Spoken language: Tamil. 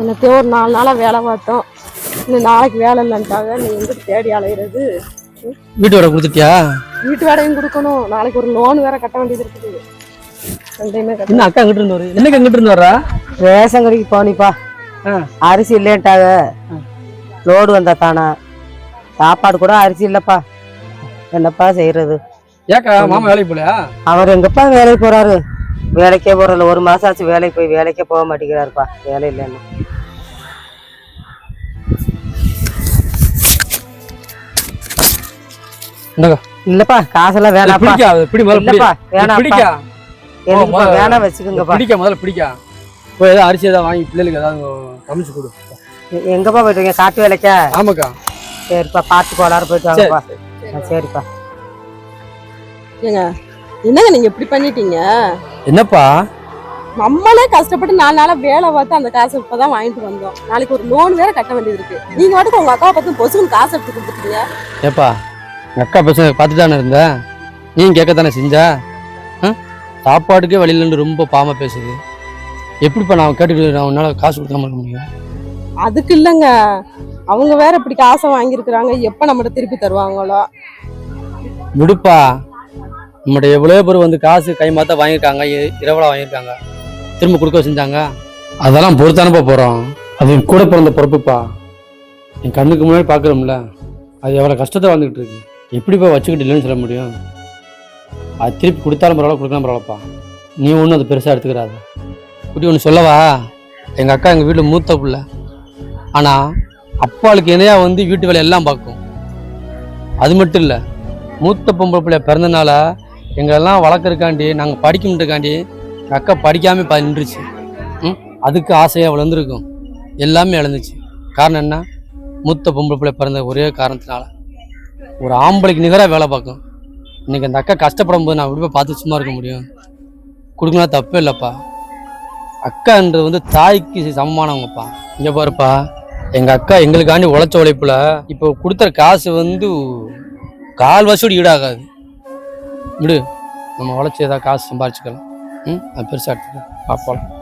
எனக்கு ஒரு நாலு நாளாக வேலை பார்த்தோம். இன்னும் நாளைக்கு வேலை இல்லைன்ட்டாங்க. நீ எங்கிட்டு தேடி அலையிறது. வீட்டு வாடகை கொடுத்துட்டியா? வீட்டு வாடகையும் கொடுக்கணும். நாளைக்கு ஒரு லோன் வேற கட்ட வேண்டியது இருக்குது. என்ன அக்கா அங்கிட்டு இருந்து வரு என்னக்கு அங்கிட்டு இருந்து வர்றா ரேஷன் கடைக்கு போனிப்பா. அரிசி இல்லைன்ட்டாங்க. லோடு வந்தா தானா? சாப்பாடு கூட அரிசி இல்லப்பா. என்னப்பா செய்யறது? ஏக்கா மாமா வேலைக்கு போலையா? அவர் எங்கப்பா வேலைக்கு போறாரு? வேலைக்கே போறதில்ல. ஒரு மாசம் ஆச்சு வேலைக்கு போய் வேலைக்கே போக மாட்டேங்கிறாருப்பா. வேலை இல்லைன்னு. இல்லப்பா காசெல்லாம் வேணாப்பா. பிடி முதல்ல வேணாப்பா. முதல்ல- வேணாம் வச்சுக்கோங்கப்பா. பிடிக்கா? முதல்ல பிடிக்கா? போய் ஏதாவது அரிசி ஏதாவது வாங்கி பிள்ளைகளுக்கு ஏதாவது சமைச்சு கொடு. எங்கப்பா போயிட்டு காட்டு வேலைக்கா? ஆமாக்கா. சரிப்பா பார்த்து கோளாறு போயிட்டு வாங்கப்பா. சரிப்பா. ஏங்க என்னங்க நீங்க இப்படி பண்ணிட்டீங்க? என்னப்பா? நம்மளே கஷ்டப்பட்டு நாலு நாளா வேலை பார்த்து அந்த காசை இப்பதான் வாங்கிட்டு வந்தோம். நாளைக்கு ஒரு லோன் வேற கட்ட வேண்டியது இருக்கு நீங்க வாட்டுக்கு உங்க அக்காவை பார்த்து பொசுக்குன்னு காசு எடுத்து கொடுத்துட்டீங்க ஏப்பா எங்கள் அக்கா பசங்க பார்த்துட்டு தானே இருந்த? நீ கேட்க தானே செஞ்சா? சாப்பாட்டுக்கே வழியிலன்னு ரொம்ப பாவமா பேசுது. எப்படிப்பா நான் கேட்டுட்டு நான் உன்னால காசு கொடுக்காம இருக்க முடியும்? அதுக்கு இல்லைங்க. அவங்க வேற இப்படி காசை வாங்கியிருக்கிறாங்க. எப்ப நம்மகிட்ட திருப்பி தருவாங்களோ? விடுப்பா. நம்மகிட்ட எவ்வளோ பேர் வந்து காசு கை மாற்ற வாங்கியிருக்காங்க இரவலாக வாங்கியிருக்காங்க. திரும்ப கொடுக்க செஞ்சாங்க. அதெல்லாம் பொறுத்தானப்பா போகிறோம் அது என் கூட பிறந்த பொறுப்புப்பா. என் கண்ணுக்கு முன்னாடி பார்க்குறோம்ல அது எவ்வளோ கஷ்டத்தை வாழ்ந்துக்கிட்டு இருக்கு. எப்படிப்பா வச்சுக்கிட்டு இல்லைன்னு சொல்ல முடியும்? அது திருப்பி கொடுத்தாலும் பரவாயில்ல கொடுக்கலாம் பரவாயில்லப்பா. நீ ஒன்றும் அது பெருசாக எடுத்துக்கிறாத இப்படி ஒன்று சொல்லவா? எங்கள் அக்கா எங்கள் வீட்டில் மூத்த பிள்ளை. ஆனால் அப்பாளுக்கு இணையாக வந்து வீட்டு வேலை எல்லாம் பார்க்கும். அது மட்டும் இல்லை மூத்த பொம்பளை பிள்ளைய பிறந்தனால எங்களெல்லாம் வளர்க்குறக்காண்டி நாங்கள் படிக்கணுன்றக்காண்டி எங்கள் அக்கா படிக்காமல் இப்போ நின்றுச்சு. ம்? அதுக்கு ஆசையாக வளர்ந்துருக்கும். எல்லாமே இழந்துச்சு காரணம் என்ன? மூத்த பொம்பளை பிள்ளை பிறந்த ஒரே காரணத்தினால. ஒரு ஆம்பளைக்கு நிகராக வேலை பார்க்கும். இன்றைக்கி அந்த அக்கா கஷ்டப்படும் போது நான் விடுப்பா பார்த்து சும்மா இருக்க முடியும். கொடுக்கலாம் தப்பே இல்லைப்பா. அக்கான்றது வந்து தாய்க்கு சமமானவங்கப்பா. இங்கே பாருப்பா. எங்கள் அக்கா எங்களுக்காண்டி உழைச்ச உழைப்பில் இப்போ கொடுத்துற காசு வந்து கால் வசூடி ஈடாகாது. விடு. நம்ம உழைச்சி ஏதாவது காசு சம்பாரிச்சுக்கலாம். ம்? அது பெருசாக எடுத்துக்கலாம். பார்ப்போம்.